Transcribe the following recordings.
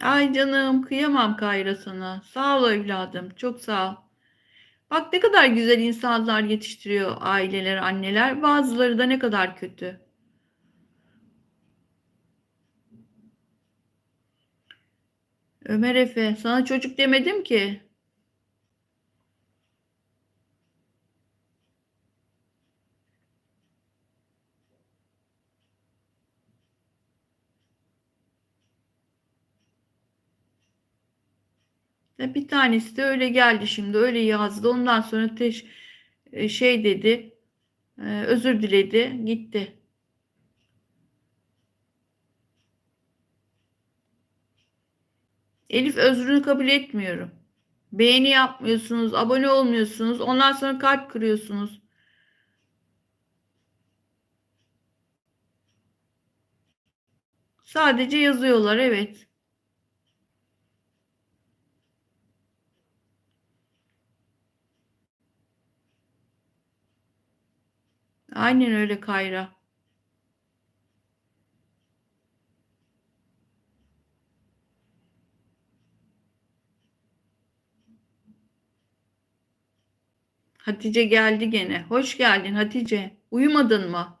Ay canım kıyamam Kayra sana. Sağ ol evladım. Çok sağ ol. Bak ne kadar güzel insanlar yetiştiriyor aileler, anneler. Bazıları da ne kadar kötü. Ömer Efe, sana çocuk demedim ki. Ya bir tanesi de öyle geldi şimdi, öyle yazdı. Ondan sonra teş, e, şey dedi, e, özür diledi, gitti. Elif özrünü kabul etmiyorum. Beğeni yapmıyorsunuz, abone olmuyorsunuz. Ondan sonra kalp kırıyorsunuz. Sadece yazıyorlar, evet. Aynen öyle Kayra. Hatice geldi gene. Hoş geldin Hatice. Uyumadın mı?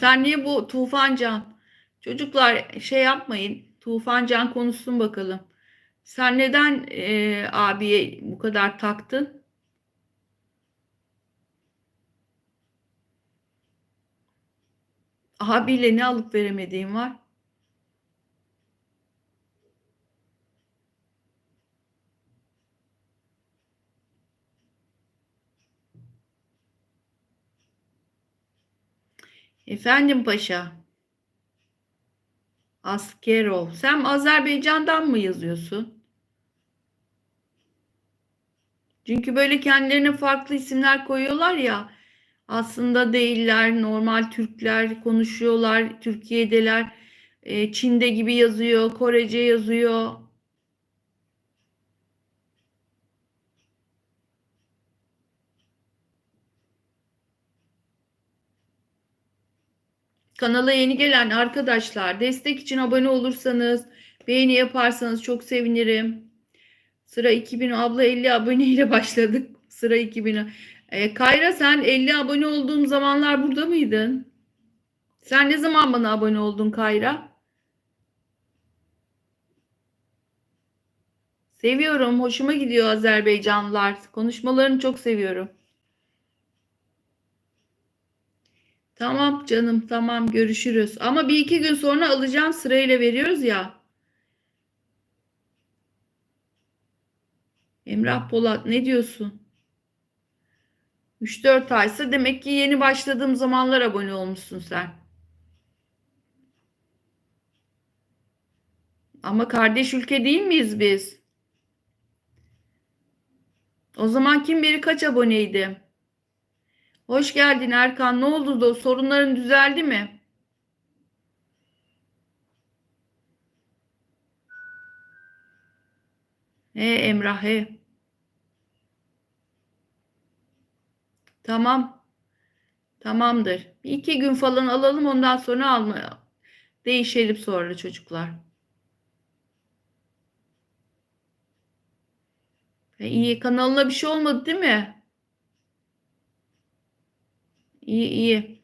Sen niye bu Tufancan? Çocuklar şey yapmayın. Tufancan konuşsun bakalım. Sen neden e, abiye bu kadar taktın? Abiyle ne alıp veremediğin var? Efendim paşa. Askerov. Sen Azerbaycan'dan mı yazıyorsun? Çünkü böyle kendilerine farklı isimler koyuyorlar ya. Aslında değiller. Normal Türkler konuşuyorlar. Türkiye'deler. E, Çin'de gibi yazıyor. Korece yazıyor. Kanala yeni gelen arkadaşlar destek için abone olursanız, beğeni yaparsanız çok sevinirim. Sıra 2000 abla 50 aboneyle başladık. Sıra 2000. E, Kayra sen 50 abone olduğum zamanlar burada mıydın? Sen ne zaman bana abone oldun Kayra? Seviyorum. Hoşuma gidiyor Azerbaycanlılar. Konuşmalarını çok seviyorum. Tamam canım tamam görüşürüz. Ama bir iki gün sonra alacağım sırayla veriyoruz ya. Emrah Polat ne diyorsun? 3-4 aysa demek ki yeni başladığım zamanlar abone olmuşsun sen. Ama kardeş ülke değil miyiz biz? O zaman kim biri kaç aboneydi? Hoş geldin Erkan. Ne oldu da sorunların düzeldi mi? He Emrah he. Tamam. Tamamdır. Bir iki gün falan alalım ondan sonra alma. Değişelim sonra çocuklar. E, iyi kanalına bir şey olmadı değil mi? İyi iyi.